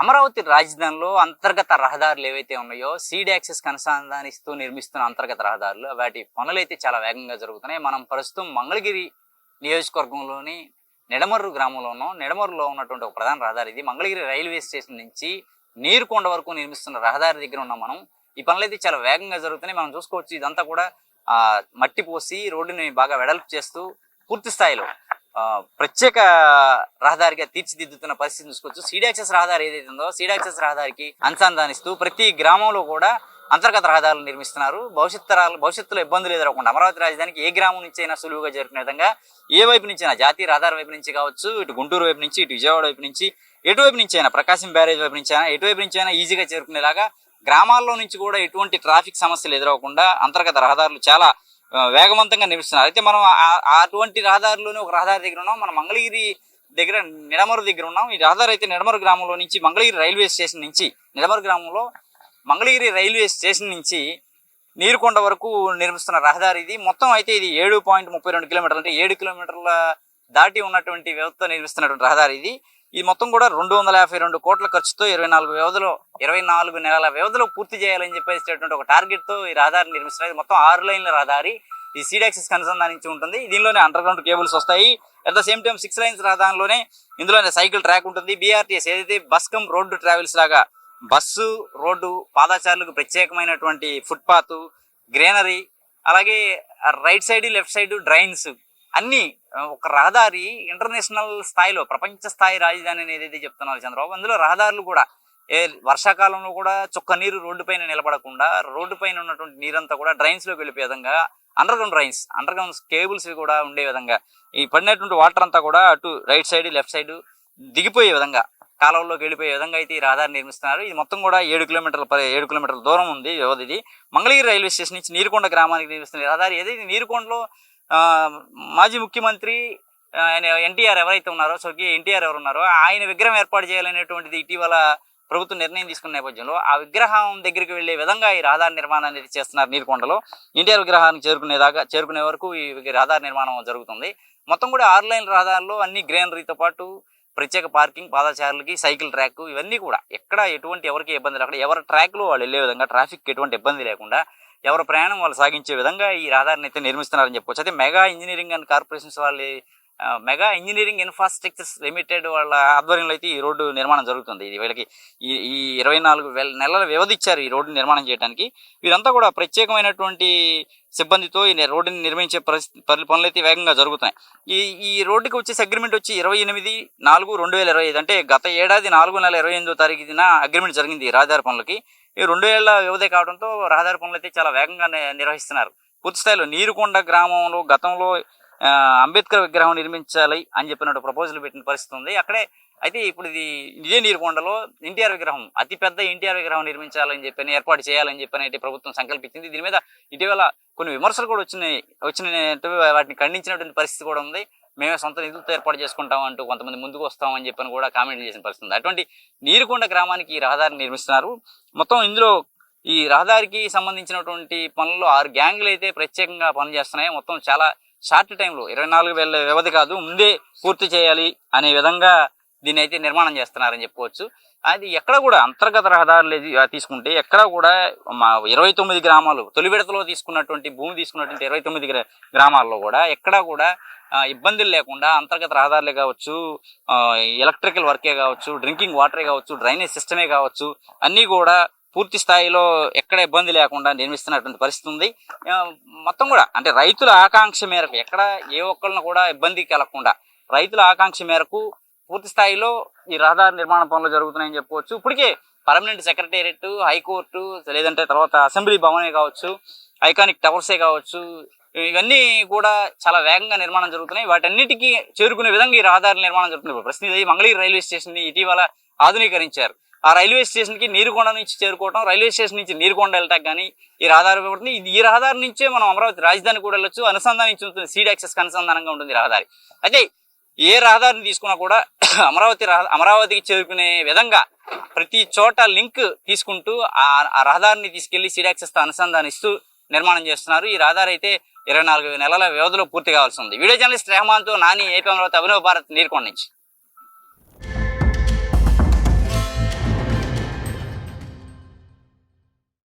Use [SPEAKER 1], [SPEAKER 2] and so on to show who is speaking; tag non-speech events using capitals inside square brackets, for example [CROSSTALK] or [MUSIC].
[SPEAKER 1] అమరావతి రాజధానిలో అంతర్గత రహదారులు ఏవైతే ఉన్నాయో సీడ్ యాక్సెస్ అనుసంధానిస్తూ నిర్మిస్తున్న అంతర్గత రహదారులు వాటి పనులు అయితే చాలా వేగంగా జరుగుతున్నాయి. మనం ప్రస్తుతం మంగళగిరి నియోజకవర్గంలోని నిడమర్రు గ్రామంలో ఉన్నాం నిడమర్రులో ఉన్నటువంటి ఒక ప్రధాన రహదారి ఇది. మంగళగిరి రైల్వే స్టేషన్ నుంచి నీరుకొండ వరకు నిర్మిస్తున్న రహదారి దగ్గర ఉన్నాం మనం. ఈ పనులు అయితే చాలా వేగంగా జరుగుతున్నాయి. మనం చూసుకోవచ్చు ఇదంతా కూడా మట్టి పోసి రోడ్డుని బాగా వెడల్పు చేస్తూ పూర్తి స్థాయిలో ప్రత్యేక రహదారిగా తీర్చిదిద్దుతున్న పరిస్థితి చూసుకోవచ్చు. సీడాక్సెస్ రహదారి ఏదైతే ఉందో సీడాక్సెస్ రహదారికి అనుసంధానిస్తూ ప్రతి గ్రామంలో కూడా అంతర్గత రహదారులు నిర్మిస్తున్నారు. భవిష్యత్ తరాలు భవిష్యత్తులో ఇబ్బందులు ఎదురకుండా అమరావతి రాజధానికి ఏ గ్రామం నుంచి అయినా సులువుగా చేరుకునే విధంగా ఏ వైపు నుంచి అయినా జాతీయ రహదారి వైపు నుంచి కావచ్చు ఇటు గుంటూరు వైపు నుంచి ఇటు విజయవాడ వైపు నుంచి ఎటువైపు నుంచి అయినా ప్రకాశం బ్యారేజ్ వైపు నుంచి అయినా ఎటువైపు నుంచి అయినా ఈజీగా చేరుకునేలాగా గ్రామాల్లో నుంచి కూడా ఎటువంటి ట్రాఫిక్ సమస్యలు ఎదురవకుండా అంతర్గత రహదారులు చాలా వేగవంతంగా నిర్మిస్తున్నారు అయితే మనం అటువంటి రహదారిలోనే ఒక రహదారి దగ్గర ఉన్నాం. మనం మంగళగిరి దగ్గర నిడమరు దగ్గర ఉన్నాం. ఈ రహదారి అయితే నిడమరు గ్రామంలో నుంచి మంగళగిరి రైల్వే స్టేషన్ నుంచి నిడమరు గ్రామంలో మంగళగిరి రైల్వే స్టేషన్ నుంచి నీరుకొండ వరకు నిర్మిస్తున్న రహదారి ఇది. మొత్తం అయితే ఇది ఏడు పాయింట్ ముప్పై రెండు కిలోమీటర్లు అంటే ఏడు కిలోమీటర్ల దాటి ఉన్నటువంటి వ్యవస్థ నిర్మిస్తున్నటువంటి రహదారి ఇది. ఈ మొత్తం కూడా రెండు వందల యాభై రెండు కోట్ల ఖర్చుతో ఇరవై నాలుగు వ్యవధిలో ఇరవై నాలుగు నెలల వ్యవధిలో పూర్తి చేయాలని చెప్పేసేటటువంటి ఒక టార్గెట్తో ఈ రహదారి నిర్మిస్తున్నారు. మొత్తం ఆరు లైన్ల రహదారి. ఈ సీడాక్సిస్ అనుసంధానించి ఉంటుంది. దీనిలోనే అండర్ గ్రౌండ్ కేబుల్స్ వస్తాయి. At the same time six lines రహదారిలోనే ఇందులోనే సైకిల్ ట్రాక్ ఉంటుంది. బీఆర్టీఎస్ ఏదైతే బస్ కమ్ రోడ్డు ట్రావెల్స్ లాగా బస్సు రోడ్డు పాదాచారులకు ప్రత్యేకమైనటువంటి ఫుట్పాత్ గ్రీనరీ అలాగే right side left side drains అన్ని ఒక రహదారి ఇంటర్నేషనల్ స్థాయిలో ప్రపంచ స్థాయి రాజధాని అనేది ఏదైతే చెప్తున్నారు చంద్రబాబు అందులో రహదారులు కూడా ఏ వర్షాకాలంలో కూడా చుక్క నీరు రోడ్డు పైన నిలబడకుండా రోడ్డు పైన ఉన్నటువంటి నీరంతా కూడా డ్రైన్స్లోకి వెళ్ళిపోయే విధంగా underground drains underground cables కూడా ఉండే విధంగా ఈ పడినటువంటి వాటర్ అంతా కూడా అటు రైట్ సైడ్ లెఫ్ట్ సైడ్ దిగిపోయే విధంగా కాలంలోకి వెళ్ళిపోయే విధంగా అయితే ఈ రహదారి నిర్మిస్తున్నారు. ఇది మొత్తం కూడా ఏడు కిలోమీటర్ల ఏడు కిలోమీటర్ల దూరం ఉంది వ్యవధి ఇది మంగళగిరి రైల్వే స్టేషన్ నుంచి నీరుకొండ గ్రామానికి నిర్మిస్తున్న రహదారి ఏదైతే నీరుకొండలో మాజీ ముఖ్యమంత్రి ఆయన ఎన్టీఆర్ ఎవరైతే ఉన్నారో స్వర్గీయ ఎన్టీఆర్ ఎవరు ఉన్నారో ఆయన విగ్రహం ఏర్పాటు చేయాలనేటువంటిది ఇటీవల ప్రభుత్వం నిర్ణయం తీసుకున్న నేపథ్యంలో ఆ విగ్రహం దగ్గరికి వెళ్ళే విధంగా ఈ రహదారి నిర్మాణం అనేది చేస్తున్నారు నీరుకొండలో ఎన్టీఆర్ విగ్రహానికి చేరుకునేదాకా చేరుకునే వరకు ఈ రహదారి నిర్మాణం జరుగుతుంది. మొత్తం కూడా ఆరు లైన్ రహదారుల్లో అన్ని గ్రీనరీతో పాటు ప్రత్యేక పార్కింగ్ పాదచారులకి సైకిల్ ట్రాక్ ఇవన్నీ కూడా. ఎక్కడ ఎటువంటి ఎవరికి ఇబ్బంది లేకుండా ఎవరి ట్రాక్లో వాళ్ళు వెళ్ళే విధంగా ట్రాఫిక్ ఎటువంటి ఇబ్బంది లేకుండా ఎవరి ప్రయాణం వాళ్ళు సాగించే విధంగా ఈ రహదారిని అయితే నిర్మిస్తున్నారని చెప్పవచ్చు అయితే మెగా ఇంజనీరింగ్ అండ్ కార్పొరేషన్స్ వాళ్ళు మెగా ఇంజనీరింగ్ ఇన్ఫ్రాస్ట్రక్చర్స్ లిమిటెడ్ వాళ్ళ ఆధ్వర్యంలో అయితే ఈ రోడ్డు నిర్మాణం జరుగుతుంది. ఇది వీళ్ళకి ఈ ఈ ఇరవై నాలుగు వేల నెలల వ్యవధి ఇచ్చారు ఈ రోడ్డు నిర్మాణం చేయడానికి వీరంతా కూడా ప్రత్యేకమైనటువంటి సిబ్బందితో ఈ ని- రోడ్డుని నిర్మించే పరిస్థితి పనులు అయితే వేగంగా జరుగుతున్నాయి. ఈ ఈ రోడ్డుకి వచ్చేసి అగ్రిమెంట్ వచ్చి ఇరవై ఎనిమిది నాలుగు రెండు వేల ఇరవై ఐదు అంటే గత ఏడాది నాలుగు నెల ఇరవై ఎనిమిదో తారీఖున అగ్రిమెంట్ జరిగింది ఈ రహదారి పనులకి. ఈ రెండు ఏళ్ళ వ్యవధి కావడంతో రహదారి పనులు అయితే చాలా వేగంగా నిర్వహిస్తున్నారు. పూర్తి స్థాయిలో నీరుకొండ గ్రామంలో గతంలో ఆ, అంబేద్కర్ విగ్రహం నిర్మించాలి అని చెప్పినట్టు ప్రపోజల్ పెట్టిన పరిస్థితి ఉంది. అక్కడే అయితే ఇప్పుడు ఇది ఇదే నీరుకొండలో ఎన్టీఆర్ విగ్రహం అతి పెద్ద ఎన్టీఆర్ విగ్రహం నిర్మించాలని చెప్పని ఏర్పాటు చేయాలని చెప్పని అయితే ప్రభుత్వం సంకల్పించింది. దీని మీద ఇటీవల కొన్ని విమర్శలు కూడా వచ్చినాయి వచ్చిన వాటిని ఖండించినటువంటి పరిస్థితి కూడా ఉంది. మేమే సొంత నిధులతో ఏర్పాటు చేసుకుంటాం అంటూ కొంతమంది ముందుకు వస్తామని చెప్పని కూడా కామెంట్ చేసిన పరిస్థితి అటువంటి నీరుకొండ గ్రామానికి ఈ రహదారిని నిర్మిస్తున్నారు. మొత్తం ఇందులో ఈ రహదారికి సంబంధించినటువంటి పనుల్లో ఆరు గ్యాంగులు అయితే ప్రత్యేకంగా పనిచేస్తున్నాయి. మొత్తం చాలా షార్ట్ టైంలో ఇరవై నాలుగు వేల వ్యవధి కాదు ముందే పూర్తి చేయాలి అనే విధంగా దీన్ని అయితే నిర్మాణం చేస్తున్నారని చెప్పుకోవచ్చు. అది ఎక్కడ కూడా అంతర్గత రహదారులు తీసుకుంటే ఎక్కడ కూడా మా ఇరవై తొమ్మిది గ్రామాలు తొలి విడతలో తీసుకున్నటువంటి భూమి తీసుకున్నటువంటి ఇరవై తొమ్మిది గ్రా- గ్రామాల్లో కూడా ఎక్కడా కూడా ఇబ్బందులు లేకుండా అంతర్గత రహదారులే కావచ్చు ఆ, ఎలక్ట్రికల్ వర్కే కావచ్చు డ్రింకింగ్ వాటరే కావచ్చు డ్రైనేజ్ సిస్టమే కావచ్చు అన్నీ కూడా పూర్తి స్థాయిలో ఎక్కడ ఇబ్బంది లేకుండా నిర్మిస్తున్నటువంటి పరిస్థితి ఉంది. మొత్తం కూడా అంటే రైతుల ఆకాంక్ష మేరకు ఎక్కడ ఏ ఒక్కరిని కూడా ఇబ్బంది కలగకుండా రైతుల ఆకాంక్ష మేరకు పూర్తి స్థాయిలో ఈ రహదారి నిర్మాణ పనులు జరుగుతున్నాయని చెప్పుకోవచ్చు. ఇప్పటికే పర్మనెంట్ సెక్రటేరియట్ హైకోర్టు లేదంటే తర్వాత అసెంబ్లీ భవనే కావచ్చు ఐకానిక్ టవర్సే కావచ్చు ఇవన్నీ కూడా చాలా వేగంగా నిర్మాణం జరుగుతున్నాయి. వాటన్నిటికీ చేరుకునే విధంగా ఈ రహదారి నిర్మాణం జరుగుతుంది. ప్రశ్న ప్రస్తుతం ఇది మంగళగిరి రైల్వే స్టేషన్ని ఇటీవల ఆధునీకరించారు. ఆ రైల్వే స్టేషన్కి నీరుకొండ నుంచి చేరుకోవడం రైల్వే స్టేషన్ నుంచి నీరుకొండ వెళ్ళటానికి కానీ ఈ రహదారి ఇది ఈ రహదారి నుంచే మనం అమరావతి రాజధాని కూడా వెళ్ళొచ్చు. అనుసంధానించి ఉంటుంది సీడ్ యాక్సెస్కి అనుసంధానంగా ఉంటుంది రహదారి. అయితే ఏ రహదారిని తీసుకున్నా కూడా [CLEARS THROAT] అమరావతి అమరావతికి చేరుకునే విధంగా ప్రతి చోట లింక్ తీసుకుంటూ ఆ రహదారిని తీసుకెళ్ళి సిడాక్సెస్తో అనుసంధానిస్తూ నిర్మాణం చేస్తున్నారు. ఈ రహదారి అయితే ఇరవై నాలుగు నెలల వ్యవధిలో పూర్తి కావాల్సి ఉంది. వీడియో జర్నలిస్ట్ రెహమాన్తో నాని ఏపీ అమరావతి అభినవ భారత్ నీరుకొండ నుంచి.